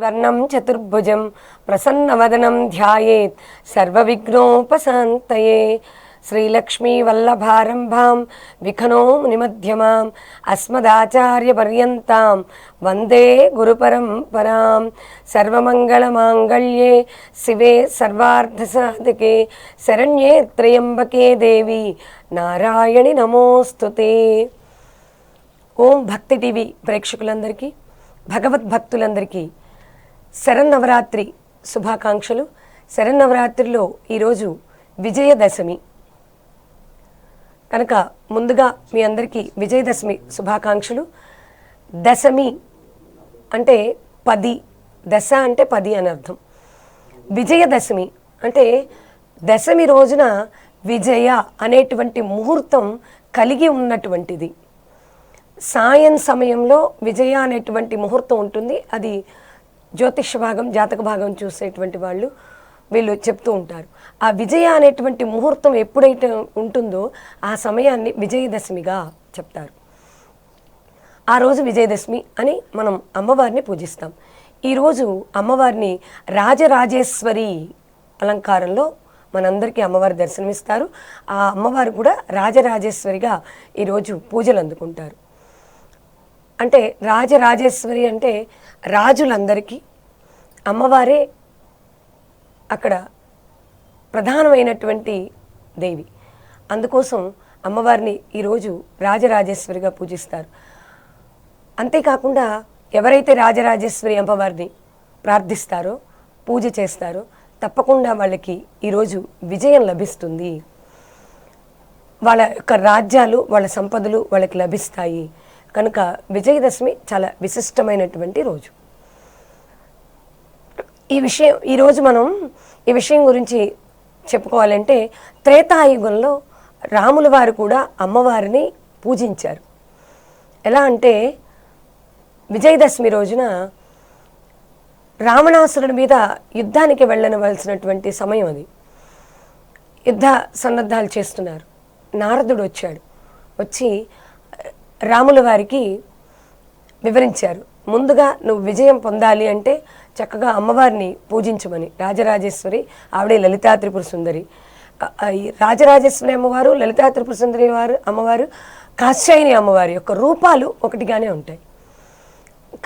వర్ణం చతుర్భుజం ప్రసన్నవదనం ధ్యాయేత్ సర్వవిఘ్నోపశాంతయే శ్రీలక్ష్మీవల్లభారంభాం విఖనో మునిమధ్యమాం అస్మదాచార్యపర్యంతాం వందే గురుపరంపరాం సర్వమంగళమాంగళ్యే శివే సర్వార్ధసాధకే శరణ్యే త్రయంబకే దేవి నారాయణి నమోస్తుతే ఓం భక్తి టీవీ ప్రేక్షకులందరికీ భగవద్భక్తులందరికీ శరన్నవరాత్రి శుభాకాంక్షలు. శరన్నవరాత్రిలో ఈరోజు విజయదశమి. కనుక ముందుగా మీ అందరికీ విజయదశమి శుభాకాంక్షలు. దశమి అంటే పది. దశ అంటే పది అని అర్థం. విజయదశమి అంటే దశమి రోజున విజయ అనేటువంటి ముహూర్తం కలిగి ఉన్నటువంటిది. సాయం సమయంలో విజయ అనేటువంటి ముహూర్తం ఉంటుంది. అది జ్యోతిష భాగం జాతక భాగం చూసేటువంటి వాళ్ళు వీళ్ళు చెప్తూ ఉంటారు. ఆ విజయ అనేటువంటి ముహూర్తం ఎప్పుడైతే ఉంటుందో ఆ సమయాన్ని విజయదశమిగా చెప్తారు. ఆ రోజు విజయదశమి అని మనం అమ్మవారిని పూజిస్తాం. ఈరోజు అమ్మవారిని రాజరాజేశ్వరి అలంకారంలో మనందరికీ అమ్మవారి దర్శనమిస్తారు. ఆ అమ్మవారు కూడా రాజరాజేశ్వరిగా ఈరోజు పూజలు అందుకుంటారు. అంటే రాజరాజేశ్వరి అంటే రాజులందరికీ అమ్మవారే అక్కడ ప్రధానమైనటువంటి దేవి. అందుకోసం అమ్మవారిని ఈరోజు రాజరాజేశ్వరిగా పూజిస్తారు. అంతేకాకుండా ఎవరైతే రాజరాజేశ్వరి అమ్మవారిని ప్రార్థిస్తారో పూజ చేస్తారో తప్పకుండా వాళ్ళకి ఈరోజు విజయం లభిస్తుంది. వాళ్ళ యొక్క రాజ్యాలు వాళ్ళ సంపదలు వాళ్ళకి లభిస్తాయి. కనుక విజయదశమి చాలా విశిష్టమైనటువంటి రోజు. ఈ విషయం ఈరోజు మనం ఈ విషయం గురించి చెప్పుకోవాలంటే త్రేతాయుగంలో రాముల వారు కూడా అమ్మవారిని పూజించారు. ఎలా అంటే విజయదశమి రోజున రావణాసురుడి మీద యుద్ధానికి వెళ్ళనవలసినటువంటి సమయం అది. యుద్ధ సన్నద్ధాలు చేస్తున్నారు. నారదుడు వచ్చాడు. వచ్చి రాముల వారికి వివరించారు. ముందుగా నువ్వు విజయం పొందాలి అంటే చక్కగా అమ్మవారిని పూజించమని. రాజరాజేశ్వరి ఆవిడే లలితా త్రిపుర సుందరి. రాజరాజేశ్వరి అమ్మవారు లలితా త్రిపుర సుందరి వారు అమ్మవారు కాశ్యాయిని అమ్మవారి యొక్క రూపాలు ఒకటిగానే ఉంటాయి.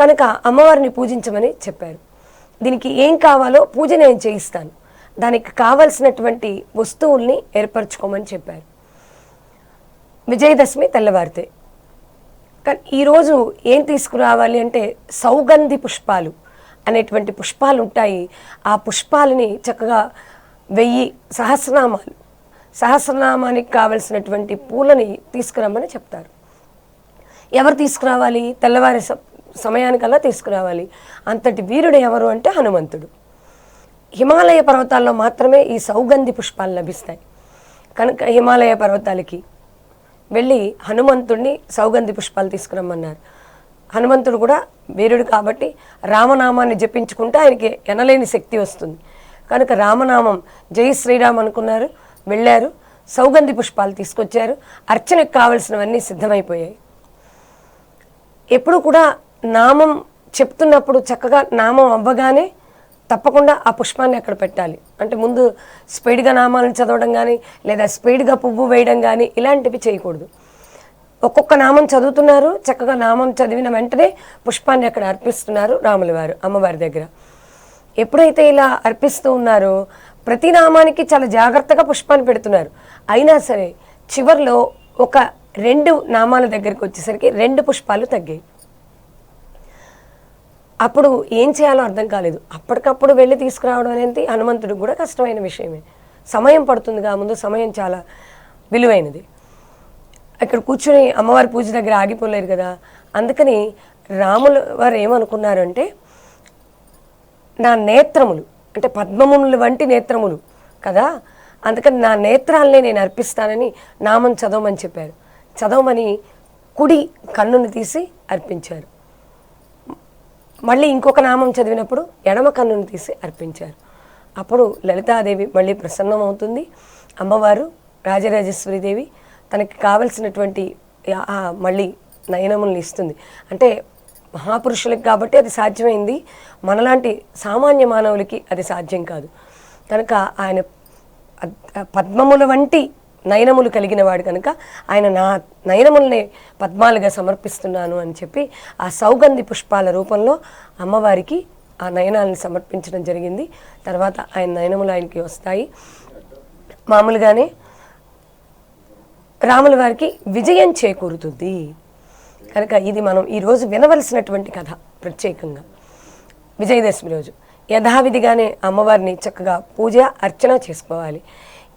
కనుక అమ్మవారిని పూజించమని చెప్పారు. దీనికి ఏం కావాలో పూజ నేను చేయిస్తాను. దానికి కావలసినటువంటి వస్తువుల్ని ఏర్పరచుకోమని చెప్పారు. విజయదశమి తెల్లవారితే. కానీ ఈరోజు ఏం తీసుకురావాలి అంటే సౌగంధి పుష్పాలు అనేటువంటి పుష్పాలు ఉంటాయి. ఆ పుష్పాలని చక్కగా వెయ్యి సహస్రనామాలు సహస్రనామానికి కావలసినటువంటి పూలని తీసుకురమ్మని చెప్తారు. ఎవరు తీసుకురావాలి? తెల్లవారి స- సమయానికల్లా తీసుకురావాలి. అంతటి వీరుడు ఎవరు అంటే హనుమంతుడు. హిమాలయ పర్వతాల్లో మాత్రమే ఈ సౌగంధి పుష్పాలు లభిస్తాయి. కనుక హిమాలయ పర్వతాలకి వెళ్ళి హనుమంతుడిని సౌగంధి పుష్పాలు తీసుకురమ్మన్నారు. హనుమంతుడు కూడా వీరుడు కాబట్టి రామనామాన్ని జపించుకుంటే ఆయనకి ఎనలేని శక్తి వస్తుంది. కనుక రామనామం జై శ్రీరామ్ అనుకున్నారు వెళ్ళారు సౌగంధి పుష్పాలు తీసుకొచ్చారు అర్చనకు కావలసినవన్నీ సిద్ధమైపోయాయి. ఎప్పుడు కూడా నామం చెప్తున్నప్పుడు చక్కగా నామం అవ్వగానే తప్పకుండా ఆ పుష్పాన్ని అక్కడ పెట్టాలి. అంటే ముందు స్పీడ్గా నామాలను చదవడం కానీ లేదా స్పీడ్గా పువ్వు వేయడం కానీ ఇలాంటివి చేయకూడదు. ఒక్కొక్క నామం చదువుతున్నారు చక్కగా నామం చదివిన వెంటనే పుష్పాన్ని అక్కడ అర్పిస్తున్నారు రాముల వారు అమ్మవారి దగ్గర. ఎప్పుడైతే ఇలా అర్పిస్తూ ఉన్నారో ప్రతి నామానికి చాలా జాగ్రత్తగా పుష్పాన్ని పెడుతున్నారు. అయినా సరే చివర్లో ఒక రెండు నామాల దగ్గరికి వచ్చేసరికి రెండు పుష్పాలు తగ్గాయి. అప్పుడు ఏం చేయాలో అర్థం కాలేదు. అప్పటికప్పుడు వెళ్ళి తీసుకురావడం అనేది హనుమంతుడికి కూడా కష్టమైన విషయమే. సమయం పడుతుందిగా ముందు సమయం చాలా విలువైనది. అక్కడ కూర్చుని అమ్మవారి పూజ దగ్గర ఆగిపోలేరు కదా. అందుకని రాముల వారు ఏమనుకున్నారంటే నా నేత్రములు అంటే పద్మములు వంటి నేత్రములు కదా అందుకని నా నేత్రాలనే నేను అర్పిస్తానని నామం చదవమని చెప్పారు. చదవమని కుడి కన్నును తీసి అర్పించారు. మళ్ళీ ఇంకొక నామం చదివినప్పుడు ఎడమ కన్నును తీసి అర్పించారు. అప్పుడు లలితాదేవి మళ్ళీ ప్రసన్నమవుతుంది. అమ్మవారు రాజరాజేశ్వరిదేవి తనకి కావలసినటువంటి మళ్ళీ నయనములను ఇస్తుంది. అంటే మహాపురుషులకి కాబట్టి అది సాధ్యమైంది. మనలాంటి సామాన్య మానవులకి అది సాధ్యం కాదు. కనుక ఆయన పద్మముల వంటి నయనములు కలిగిన వాడు కనుక ఆయన నా నయనముల్ని పద్మాలుగా సమర్పిస్తున్నాను అని చెప్పి ఆ సౌగంధి పుష్పాల రూపంలో అమ్మవారికి ఆ నయనాలను సమర్పించడం జరిగింది. తర్వాత ఆయన నయనములు ఆయనకి వస్తాయి. మామూలుగానే రాముల వారికి విజయం చేకూరుతుంది. కనుక ఇది మనం ఈరోజు వినవలసినటువంటి కథ ప్రత్యేకంగా. విజయదశమి రోజు యథావిధిగానే అమ్మవారిని చక్కగా పూజ అర్చన చేసుకోవాలి.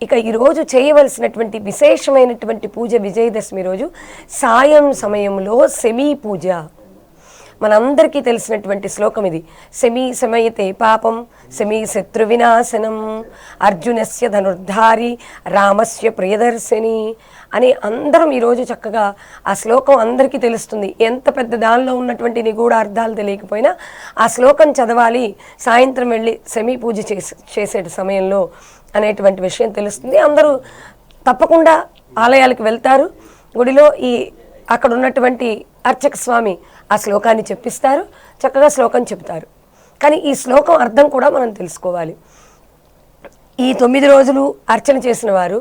ఇక ఈరోజు చేయవలసినటువంటి విశేషమైనటువంటి పూజ విజయదశమి రోజు సాయం సమయంలో సెమీ పూజ. మనందరికీ తెలిసినటువంటి శ్లోకం ఇది. సెమీ సమయతే పాపం సెమీ శత్రు వినాశనం అర్జునస్య ధనుర్ధారి రామస్య ప్రియదర్శిని అని అందరం ఈరోజు చక్కగా ఆ శ్లోకం అందరికీ తెలుస్తుంది. ఎంత పెద్ద దానిలో ఉన్నటువంటి నిగూఢ అర్థాలు తెలియకపోయినా ఆ శ్లోకం చదవాలి సాయంత్రం వెళ్ళి సెమీ పూజ చేసే చేసే సమయంలో అనేటువంటి విషయం తెలుస్తుంది. అందరూ తప్పకుండా ఆలయాలకు వెళ్తారు. గుడిలో ఈ అక్కడ ఉన్నటువంటి అర్చక స్వామి ఆ శ్లోకాన్ని చెప్పిస్తారు. చక్కగా శ్లోకం చెప్తారు కానీ ఈ శ్లోకం అర్థం కూడా మనం తెలుసుకోవాలి. ఈ తొమ్మిది రోజులు అర్చన చేసిన వారు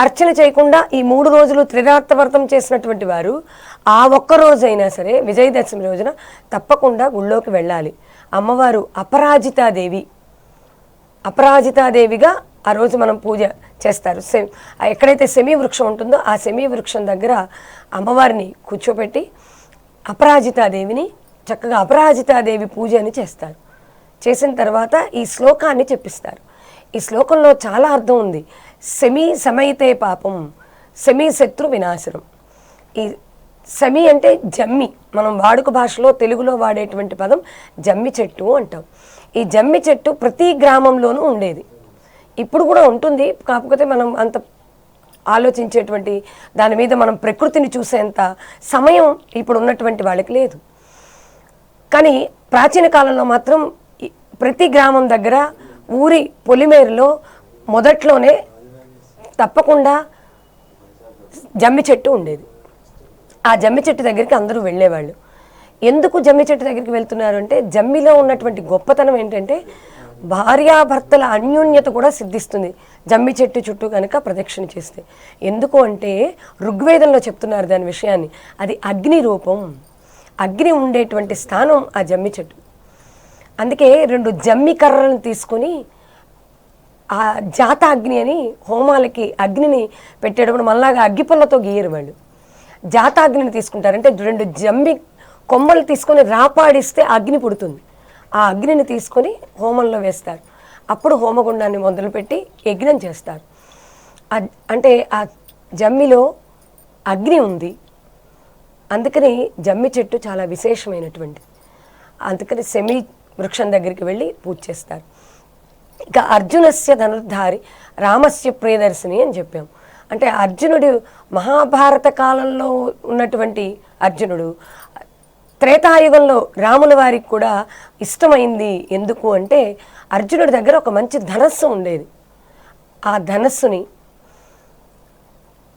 అర్చన చేయకుండా ఈ మూడు రోజులు త్రిరాత్ర వ్రతం చేసినటువంటి వారు ఆ ఒక్క రోజైనా సరే విజయదశమి రోజున తప్పకుండా గుళ్ళోకి వెళ్ళాలి. అమ్మవారు అపరాజితాదేవి. అపరాజితాదేవిగా ఆ రోజు మనం పూజ చేస్తారు. సె ఎక్కడైతే సెమీ వృక్షం ఉంటుందో ఆ సెమీ వృక్షం దగ్గర అమ్మవారిని కూర్చోబెట్టి అపరాజితాదేవిని చక్కగా అపరాజితాదేవి పూజ అని చేస్తారు. చేసిన తర్వాత ఈ శ్లోకాన్ని చెప్పిస్తారు. ఈ శ్లోకంలో చాలా అర్థం ఉంది. సెమీ సమైతే పాపం సెమీ శత్రు వినాశనం. ఈ సెమి అంటే జమ్మి. మనం వాడుక భాషలో తెలుగులో వాడేటువంటి పదం జమ్మి చెట్టు అంటాం. ఈ జమ్మి చెట్టు ప్రతి గ్రామంలోనూ ఉండేది. ఇప్పుడు కూడా ఉంటుంది. కాకపోతే మనం అంత ఆలోచించేటువంటి దాని మీద మనం ప్రకృతిని చూసేంత సమయం ఇప్పుడు ఉన్నటువంటి వాళ్ళకి లేదు. కానీ ప్రాచీన కాలంలో మాత్రం ప్రతి గ్రామం దగ్గర ఊరి పొలిమేరులో మొదట్లోనే తప్పకుండా జమ్మి చెట్టు ఉండేది. ఆ జమ్మి చెట్టు దగ్గరికి అందరూ వెళ్ళేవాళ్ళు. ఎందుకు జమ్మి చెట్టు దగ్గరికి వెళ్తున్నారు అంటే జమ్మిలో ఉన్నటువంటి గొప్పతనం ఏంటంటే భార్యాభర్తల అన్యోన్యత కూడా సిద్ధిస్తుంది. జమ్మి చెట్టు చుట్టూ కనుక ప్రదక్షిణ చేస్తే. ఎందుకు అంటే ఋగ్వేదంలో చెప్తున్నారు దాని విషయాన్ని. అది అగ్ని రూపం. అగ్ని ఉండేటువంటి స్థానం ఆ జమ్మి చెట్టు. అందుకే రెండు జమ్మి కర్రలను తీసుకొని ఆ జాత అగ్ని అని హోమాలకి అగ్నిని పెట్టేటప్పుడు మళ్ళాగా అగ్గిపుల్లతో గీయరు వాళ్ళు. జాత అగ్నిని తీసుకుంటారు. అంటే రెండు జమ్మి కొమ్మలు తీసుకొని రాపాడిస్తే అగ్ని పుడుతుంది. ఆ అగ్నిని తీసుకొని హోమంలో వేస్తారు. అప్పుడు హోమగుండాన్ని మొదలుపెట్టి యజ్ఞం చేస్తారు. అంటే ఆ జమ్మిలో అగ్ని ఉంది. అందుకని జమ్మి చెట్టు చాలా విశేషమైనటువంటిది అందుకని సెమి వృక్షం దగ్గరికి వెళ్ళి పూజ చేస్తారు. ఇక అర్జునస్య ధనుర్ధారి రామస్య ప్రియదర్శిని అని చెప్పాం అంటే అర్జునుడు మహాభారత కాలంలో ఉన్నటువంటి అర్జునుడు త్రేతాయుగంలో రాముల వారికి కూడా ఇష్టమైంది ఎందుకు అంటే అర్జునుడి దగ్గర ఒక మంచి ధనస్సు ఉండేది. ఆ ధనస్సుని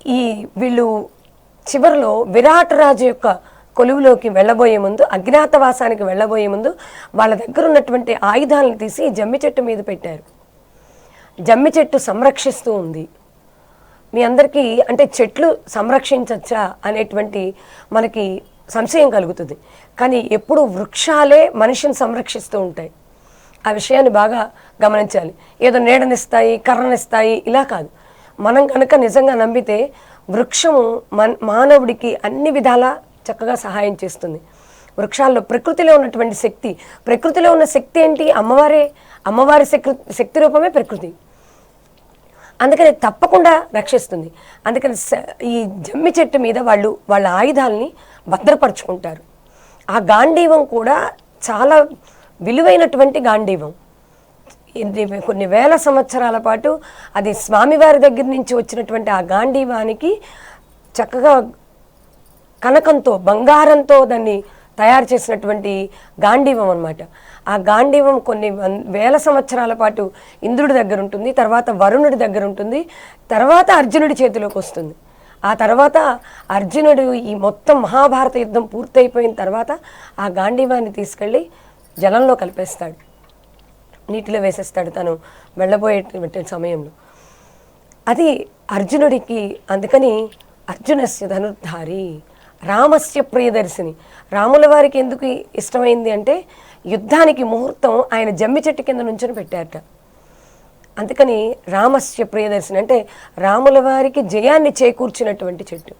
ఈ వీళ్ళు చివరిలో విరాట్ రాజు యొక్క కొలువులోకి వెళ్ళబోయే ముందు అజ్ఞాతవాసానికి వెళ్ళబోయే ముందు వాళ్ళ దగ్గర ఉన్నటువంటి ఆయుధాలను తీసి జమ్మి చెట్టు మీద పెట్టారు. జమ్మి చెట్టు సంరక్షిస్తూ ఉంది. మీ అందరికీ అంటే చెట్లు సంరక్షించచ్చా అనేటువంటి మనకి సంశయం కలుగుతుంది. కానీ ఎప్పుడు వృక్షాలే మనిషిని సంరక్షిస్తూ ఉంటాయి. ఆ విషయాన్ని బాగా గమనించాలి. ఏదో నీడనిస్తాయి కర్రనిస్తాయి ఇలా కాదు. మనం కనుక నిజంగా నమ్మితే వృక్షము మన్ మానవుడికి అన్ని విధాలా చక్కగా సహాయం చేస్తుంది. వృక్షాల్లో ప్రకృతిలో ఉన్నటువంటి శక్తి ప్రకృతిలో ఉన్న శక్తి ఏంటి? అమ్మవారే అమ్మవారి శక్తి శక్తి రూపమే ప్రకృతి. అందుకని తప్పకుండా రక్షిస్తుంది. అందుకని స- ఈ జమ్మి చెట్టు మీద వాళ్ళు వాళ్ళ ఆయుధాలని భద్రపరుచుకుంటారు. ఆ గాంధీవం కూడా చాలా విలువైనటువంటి గాంధీవం. ఇది కొన్ని వేల సంవత్సరాల పాటు అది స్వామివారి దగ్గర నుంచి వచ్చినటువంటి ఆ గాంధీవానికి చక్కగా కనకంతో బంగారంతో దాన్ని తయారు చేసినటువంటి గాంధీవం అన్నమాట. ఆ గాంధీవం కొన్ని వన్- వేల సంవత్సరాల పాటు ఇంద్రుడి దగ్గర ఉంటుంది తర్వాత వరుణుడి దగ్గర ఉంటుంది తర్వాత అర్జునుడి చేతిలోకి వస్తుంది. ఆ తర్వాత అర్జునుడు ఈ మొత్తం మహాభారత యుద్ధం పూర్తయిపోయిన తర్వాత ఆ గాంధీవాన్ని తీసుకెళ్ళి జలంలో కలిపేస్తాడు. నీటిలో వేసేస్తాడు తను వెళ్ళబోయేటువంటి సమయంలో. అది అర్జునుడికి అందుకని అర్జునస్య ధనుర్ధారి రామస్య ప్రియదర్శిని. రాముల వారికి ఎందుకు ఇష్టమైంది అంటే యుద్ధానికి ముహూర్తం ఆయన జమ్మి చెట్టు కింద నుంచొని పెట్టారట. అందుకని రామస్య ప్రియదర్శిని అంటే రాముల వారికి జయాన్ని చేకూర్చినటువంటి చెట్టు.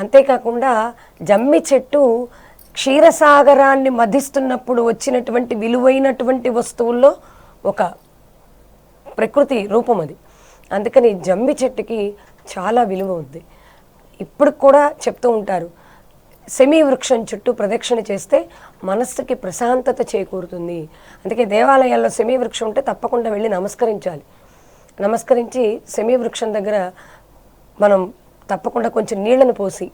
అంతేకాకుండా జమ్మి చెట్టు క్షీరసాగరాన్ని మధిస్తున్నప్పుడు వచ్చినటువంటి విలువైనటువంటి వస్తువుల్లో ఒక ప్రకృతి రూపం అది. అందుకని జమ్మి చెట్టుకి చాలా విలువ ఉంది. ఇప్పుడు కూడా చెప్తూ ఉంటారు. సెమీ వృక్షం చుట్టూ ప్రదక్షిణ చేస్తే మనస్సుకి ప్రశాంతత చేకూరుతుంది. అందుకే దేవాలయాల్లో సెమీ వృక్షం ఉంటే తప్పకుండా వెళ్ళి నమస్కరించాలి. నమస్కరించి సెమీ వృక్షం దగ్గర మనం తప్పకుండా కొంచెం నీళ్ళను పోసి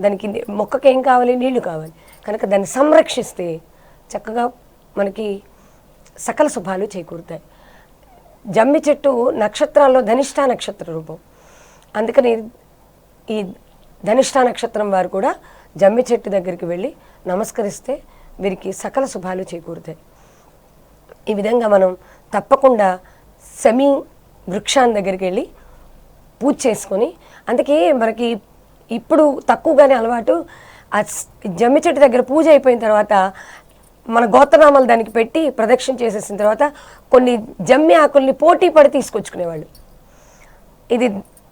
దానికి మొక్కకి ఏం కావాలి? నీళ్ళు కావాలి. కనుక దాన్ని సంరక్షిస్తే చక్కగా మనకి సకల శుభాలు చేకూరుతాయి. జమ్మి చెట్టు నక్షత్రాల్లో ధనిష్ట నక్షత్ర రూపం. అందుకని ఈ ధనిష్ట నక్షత్రం వారు కూడా జమ్మి చెట్టు దగ్గరికి వెళ్ళి నమస్కరిస్తే వీరికి సకల శుభాలు చేకూరుతాయి. ఈ విధంగా మనం తప్పకుండా సెమీ వృక్షాన్ని దగ్గరికి వెళ్ళి పూజ చేసుకొని అందుకే మనకి ఇప్పుడు తక్కువగానే అలవాటు ఆ జమ్మి చెట్టు దగ్గర పూజ అయిపోయిన తర్వాత మన గోత్రనామాలు దానికి పెట్టి ప్రదక్షిణ చేసేసిన తర్వాత కొన్ని జమ్మి ఆకుల్ని పోటీ పడి తీసుకొచ్చుకునేవాళ్ళు. ఇది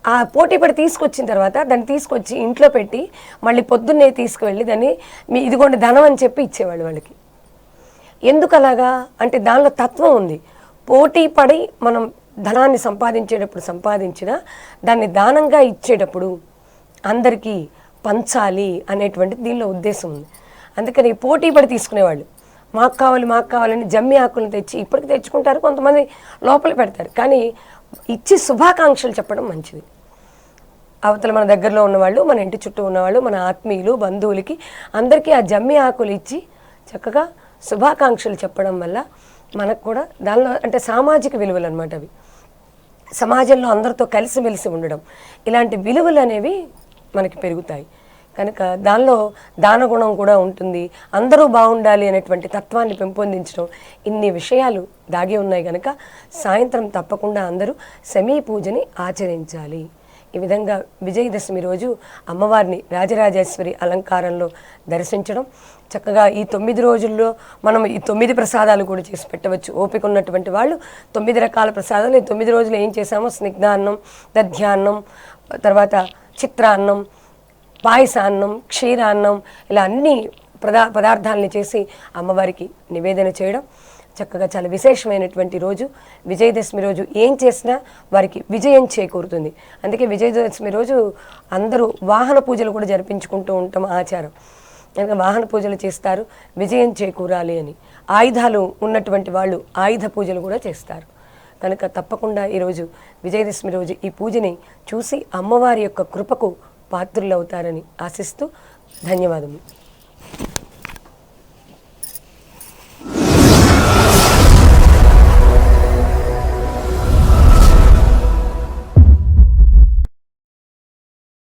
ఆ పోటీ పడి తీసుకొచ్చిన తర్వాత దాన్ని తీసుకొచ్చి ఇంట్లో పెట్టి మళ్ళీ పొద్దున్నే తీసుకువెళ్ళి దాన్ని మీ ఇదిగోండి ధనం అని చెప్పి ఇచ్చేవాళ్ళు వాళ్ళకి. ఎందుకు అలాగా? అంటే దానిలో తత్వం ఉంది. పోటీ పడి మనం ధనాన్ని సంపాదించేటప్పుడు సంపాదించిన దాన్ని దానంగా ఇచ్చేటప్పుడు అందరికీ పంచాలి అనేటువంటి దీనిలో ఉద్దేశం ఉంది. అందుకని పోటీ పడి తీసుకునేవాళ్ళు. మాకు కావాలి మాకు కావాలని జమ్మి ఆకులను తెచ్చి ఇప్పటికి తెచ్చుకుంటారు కొంతమంది లోపల పెడతారు. కానీ ఇచ్చి శుభాకాంక్షలు చెప్పడం మంచిది. అవతల మన దగ్గరలో ఉన్నవాళ్ళు మన ఇంటి చుట్టూ ఉన్నవాళ్ళు మన ఆత్మీయులు బంధువులకి అందరికీ ఆ జమ్మి ఆకులు ఇచ్చి చక్కగా శుభాకాంక్షలు చెప్పడం వల్ల మనకు కూడా దానిలో అంటే సామాజిక విలువలు అనమాట అవి. సమాజంలో అందరితో కలిసిమెలిసి ఉండడం. ఇలాంటి విలువలు అనేవి మనకి పెరుగుతాయి. కనుక దానిలో దానగుణం కూడా ఉంటుంది. అందరూ బాగుండాలి అనేటువంటి తత్వాన్ని పెంపొందించడం ఇన్ని విషయాలు దాగి ఉన్నాయి కనుక సాయంత్రం తప్పకుండా అందరూ సమీ పూజని ఆచరించాలి. ఈ విధంగా విజయదశమి రోజు అమ్మవారిని రాజరాజేశ్వరి అలంకారంలో దర్శించడం చక్కగా ఈ తొమ్మిది రోజుల్లో మనం ఈ తొమ్మిది ప్రసాదాలు కూడా చేసి పెట్టవచ్చు. ఓపిక ఉన్నటువంటి వాళ్ళు తొమ్మిది రకాల ప్రసాదాలు ఈ తొమ్మిది రోజులు ఏం చేసామో స్నిగ్ధాన్నం దధ్యాన్నం తర్వాత చిత్రాన్నం పాయసాన్నం క్షీరాన్నం ఇలా అన్ని పదా పదార్థాలని చేసి అమ్మవారికి నివేదన చేయడం చక్కగా చాలా విశేషమైనటువంటి రోజు. విజయదశమి రోజు ఏం చేసినా వారికి విజయం చేకూరుతుంది. అందుకే విజయదశమి రోజు అందరూ వాహన పూజలు కూడా జరిపించుకుంటూ ఉంటాం ఆచారం. కనుక వాహన పూజలు చేస్తారు విజయం చేకూరాలి అని. ఆయుధాలు ఉన్నటువంటి వాళ్ళు ఆయుధ పూజలు కూడా చేస్తారు. కనుక తప్పకుండా ఈరోజు విజయదశమి రోజు ఈ పూజని చూసి అమ్మవారి యొక్క కృపకు పాత్రులవుతారని ఆశిస్తూ ధన్యవాదములు.